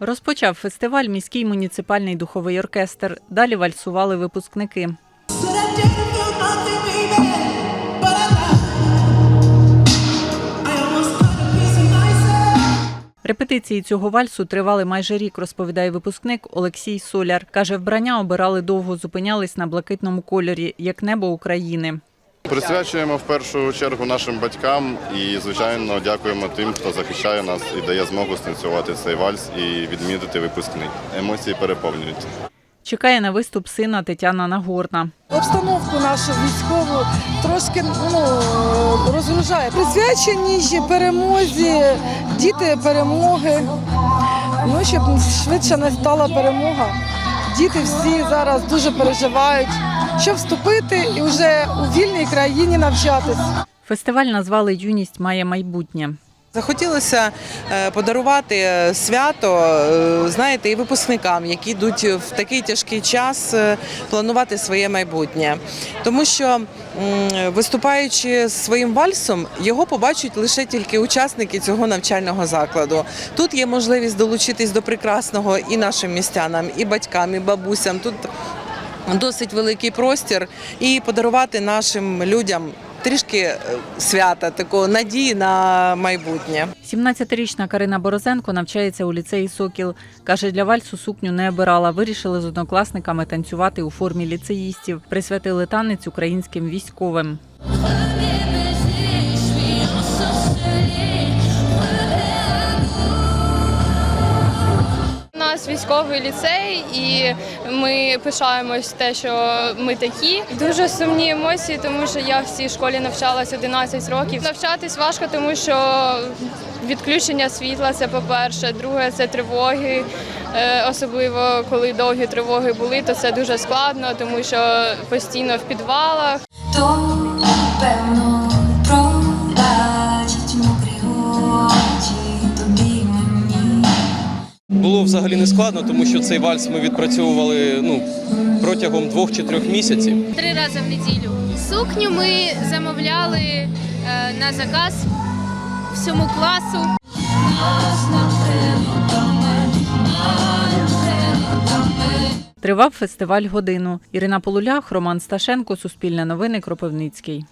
Розпочав фестиваль міський муніципальний духовий оркестр. Далі вальсували випускники. Репетиції цього вальсу тривали майже рік, розповідає випускник Олексій Соляр. Каже, вбрання обирали довго, зупинялись на блакитному кольорі, як небо України. Присвячуємо в першу чергу нашим батькам і, звичайно, дякуємо тим, хто захищає нас і дає змогу станцювати цей вальс і відмітити випускний. Емоції переповнюють. Чекає на виступ сина Тетяна Нагорна. обстановку нашу військову трошки ну, розгружає. Присвячені ще перемозі, діти перемоги. Ну, щоб швидше настала перемога. Діти всі зараз дуже переживають, щоб вступити і вже у вільній країні навчатись. Фестиваль назвали Юність має майбутнє. Захотілося е, подарувати е, свято, е, знаєте, і випускникам, які йдуть в такий тяжкий час, планувати своє майбутнє. Тому що виступаючи своїм вальсом, його побачать лише тільки учасники цього навчального закладу. Тут є можливість долучитись до прекрасного і нашим містянам, і батькам, і бабусям. Тут досить великий простір і подарувати нашим людям. Трішки е, свята, такого надії на майбутнє. 17-річна Карина Борозенко навчається у ліцеї Сокіл. Каже, для вальсу сукню не обирала. Вирішили з однокласниками танцювати у формі ліцеїстів. Присвятили танець українським військовим. Військовий ліцей, і ми пишаємось те, що ми такі. Дуже сумні емоції, тому що я в цій школі навчалась 11 років. Навчатись важко, тому що відключення світла це по-перше. Друге це тривоги. Е, Особливо коли довгі тривоги були, то це дуже складно, тому що постійно в підвалах. Було взагалі не складно, тому що цей вальс ми відпрацьовували ну, протягом двох чи трьох місяців. три рази в неділю. Сукню ми замовляли е, на заказ всьому класу. Тривав фестиваль годину. Ірина Полулях, Роман Сташенко, Суспільне новини, Кропивницький.